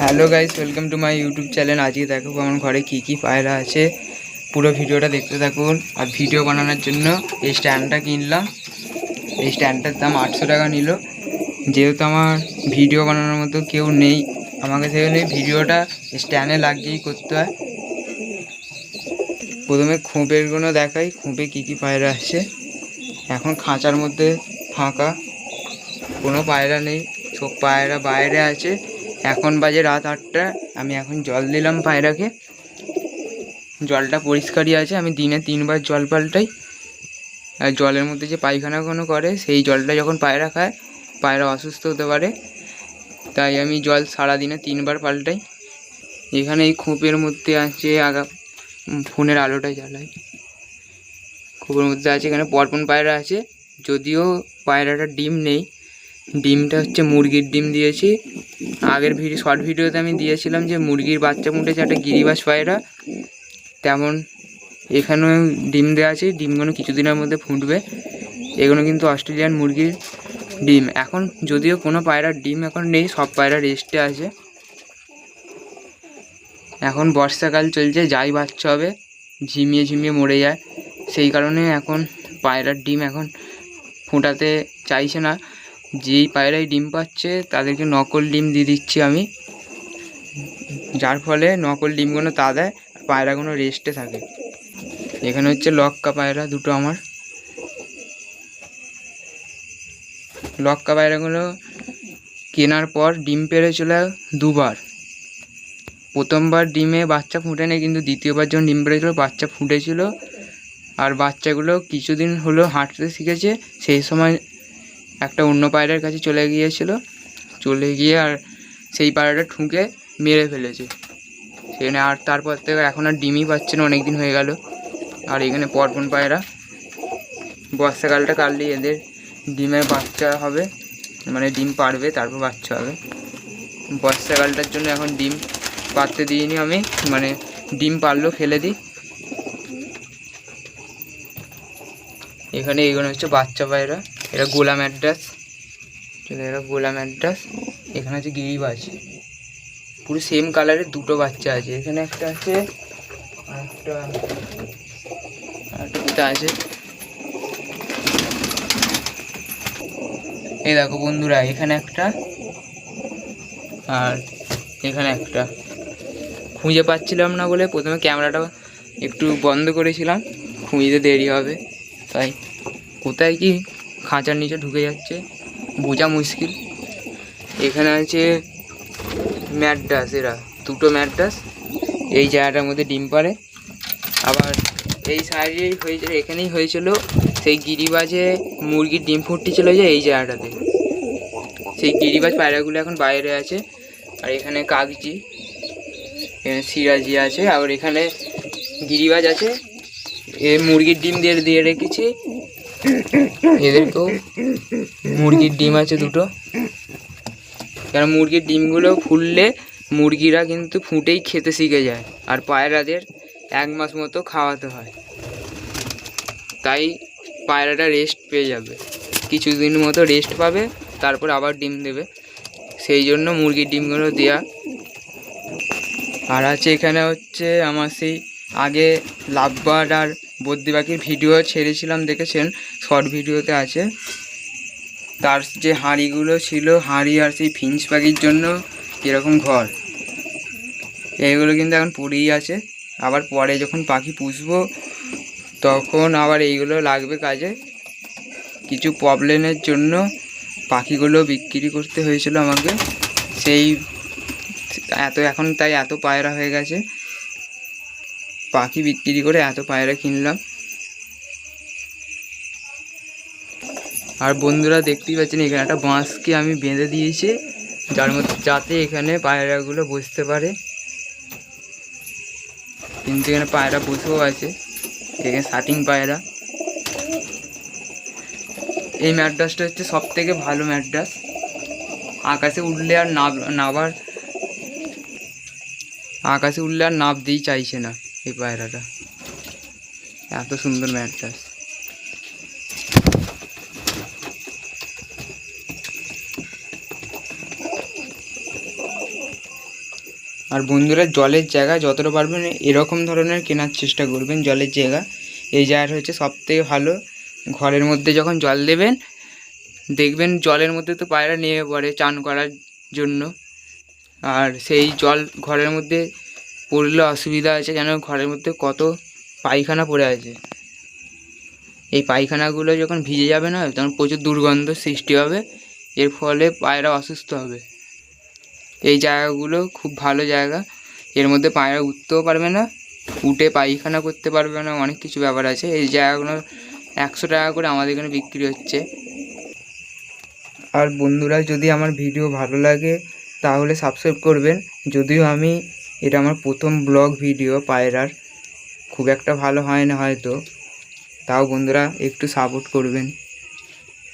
Hello guys welcome to my YouTube channel আজকে দেখো আমার ঘরে কি কি পায়রা আছে। পুরো ভিডিওটা দেখতে থাকুন। আর ভিডিও বানানোর জন্য এই স্ট্যান্ডটা কিনলাম। এই স্ট্যান্ডটার দাম আটশো টাকা নিল। যেহেতু আমার ভিডিও বানানোর মতো কেউ নেই, আমাকে সেখানে ভিডিওটা স্ট্যান্ডে লাগিয়েই করতে হয়। প্রথমে খোঁপেরগুলো দেখাই, খোঁপে কী কী পায়রা আছে। এখন খাঁচার মধ্যে ফাঁকা। কোনো পায়রা নেই। সব পায়রা বাইরে আছে। এখন বাজে রাত আটটা। আমি এখন জল দিলাম পায়রাকে। জলটা পরিষ্কারই আছে। আমি দিনে তিনবার জল পাল্টাই। আর জলের মধ্যে যে পায়খানাগুলো করে, সেই জলটা যখন পায়রা খায়, পায়রা অসুস্থ হতে পারে। তাই আমি জল সারাদিনে তিনবার পাল্টাই। এখানে এই খোপের মধ্যে আছে আগা ফোনের আলোটা জ্বালাই। খোপের মধ্যে আছে এখানে পরপন পায়রা আছে। যদিও পায়রাটা ডিম নেই ডিমটা হচ্ছে মুরগির ডিম দিয়েছি। আগের ভিডিও শর্ট ভিডিওতে আমি দিয়েছিলাম যে মুরগির বাচ্চা ফুটেছে একটা গিরিবাস পায়রা তেমন এখানেও ডিম দেওয়া আছে ডিমগুলো কিছুদিনের মধ্যে ফুটবে। এগুলো কিন্তু অস্ট্রেলিয়ান মুরগির ডিম। এখন যদিও কোনো পায়রার ডিম এখন নেই, সব পায়রা রেস্টে আছে। এখন বর্ষাকাল চলছে, যাই বাচ্চা হবে, ঝিমিয়ে ঝিমিয়ে মরে যায়। সেই কারণে এখন পায়রার ডিম এখন ফোটাতে চাইছে না। যেই পায়রায় ডিম পাচ্ছে, তাদেরকে নকল ডিম দিয়ে দিচ্ছি আমি। যার ফলে নকল ডিমগুলো তা দেয়, আর পায়রাগুলো রেস্টে থাকে। এখানে হচ্ছে লক্কা পায়রা দুটো আমার। লক্কা পায়রাগুলো কেনার পর ডিম পেড়েছিল দুবার। প্রথমবার ডিমে বাচ্চা ফুটেনি, কিন্তু দ্বিতীয়বার যখন ডিম পেড়েছিল, বাচ্চা ফুটেছিল। আর বাচ্চাগুলো কিছুদিন হলো হাঁটতে শিখেছে, সেই সময় একটা অন্য পায়রার কাছে চলে গিয়েছিল। চলে গিয়ে আর সেই পায়রাটা ঠুকে মেরে ফেলেছে। সেখানে আর তারপর থেকে এখন আর ডিমই পাচ্ছে না অনেক দিন হয়ে গেল। আর এখানে পরপন পায়রা। বর্ষাকালটা কাটলেই এদের ডিমের বাচ্চা হবে মানে ডিম পারবে তারপর বাচ্চা হবে। বর্ষাকালটার জন্য এখন ডিম পারতে দিইনি আমি মানে ডিম পারলেও ফেলে দিই। এখানে এগুলো হচ্ছে বাচ্চা পায়রা। এটা গোলাম অ্যাড্রাস। এটা গোলাম অ্যাড্রাস। এখানে আছে গিরিবাজ। পুরো সেম কালারের দুটো বাচ্চা আছে। এখানে একটা আছে একটা একটা আছে। এই দেখো বন্ধুরা, এখানে একটা, আর এখানে একটা। খুঁজে পাচ্ছিলাম না বলে প্রথমে ক্যামেরাটা একটু বন্ধ করেছিলাম। খুঁজতে দেরি হবে, তাই। কোথায় কি খাঁচার নিচে ঢুকে যাচ্ছে। বোঝা মুশকিল। এখানে আছে ম্যাড্রাস এরা, দুটো ম্যাড্রাস। এই জায়গাটার মধ্যে ডিম পারে আবার এই সাইডেই হয়েছিল এখানেই হয়েছিল সেই গিরিবাজে মুরগির ডিম ফুটটি ছিল যে এই জায়গাটাতে। সেই গিরিবাজ পায়রাগুলো এখন বাইরে আছে। আর এখানে কাগজি এখানে সিরাজি আছে। আবার এখানে গিরিবাজ আছে। এ মুরগির ডিম দিয়ে দিয়ে রেখেছি। এদেরকেও মুরগির ডিম আছে দুটো। কারণ মুরগির ডিমগুলো ফুললে মুরগিরা কিন্তু ফুটেই খেতে শিখে যায়, আর পায়রাদের এক মাস মতো খাওয়াতে হয়। তাই পায়রাটা রেস্ট পেয়ে যাবে। কিছুদিন মতো রেস্ট পাবে, তারপর আবার ডিম দেবে। সেই জন্য মুরগির ডিমগুলো দেয়া। আর আছে এখানে হচ্ছে আমার সেই আগে লাভবার্ড আর বদ্রি পাখির ভিডিও ছেড়েছিলাম, দেখেছেন? শর্ট ভিডিওতে আছে। তার যে হাঁড়িগুলো ছিল, হাঁড়ি আর সেই ফিঞ্চ পাখির জন্য এরকম ঘর। এইগুলো কিন্তু এখন পড়েই আছে। আবার পরে যখন পাখি পুষবো, তখন আবার এইগুলো লাগবে কাজে। কিছু প্রবলেমের জন্য পাখিগুলো বিক্রি করতে হয়েছিল আমাকে। সেই এত, এখন তাই এত পায়রা হয়ে গেছে। পাখি বিক্রি করে এত পায়রা কিনলাম। আর বন্ধুরা দেখতেই পাচ্ছেন, এখানে একটা বাঁশকে আমি বেঁধে দিয়েছি, যার মধ্যে যাতে এখানে পায়রাগুলো বসতে পারে। কিন্তু এখানে পায়রা বসেও আছে, এখানে শাটিং পায়রা। এই ম্যাড্রাসটা হচ্ছে সব থেকে ভালো ম্যাড্রাস। আকাশে উঠলে আর নাব নাবার আকাশে উঠলে আর নাবতেই চাইছে না। এই পায়রাটা। এত সুন্দর ম্যাড্রাস আর বন্ধুরা, জলের জায়গা যতটা পারবেন এরকম ধরনের কেনার চেষ্টা করবেন, জলের জায়গা। এই জায়গাটা হচ্ছে সব থেকে ভালো। ঘরের মধ্যে যখন জল দেবেন, দেখবেন জলের মধ্যে তো পায়রা নেমে পড়ে চান করার জন্য। আর সেই জল ঘরের মধ্যে পড়লে অসুবিধা আছে যেন ঘরের মধ্যে কত পায়খানা পড়ে আছে। এই পায়খানাগুলো যখন ভিজে যাবে না, তখন প্রচুর দুর্গন্ধ সৃষ্টি হবে, এর ফলে পায়রা অসুস্থ হবে। এই জায়গাগুলো খুব ভালো জায়গা। এর মধ্যে পায়রা উঠতেও পারবে না, উঠে পায়খানা করতে পারবে না, অনেক কিছু ব্যাপার আছে। এই জায়গাগুলো একশো টাকা করে আমাদের এখানে বিক্রি হচ্ছে। আর বন্ধুরা, যদি আমার ভিডিও ভালো লাগে, তাহলে সাবস্ক্রাইব করবেন। যদিও আমি এটা আমার প্রথম ব্লগ ভিডিও, পায়রার। খুব একটা ভালো হয় না হয়তো। তাও বন্ধুরা, একটু সাপোর্ট করবেন।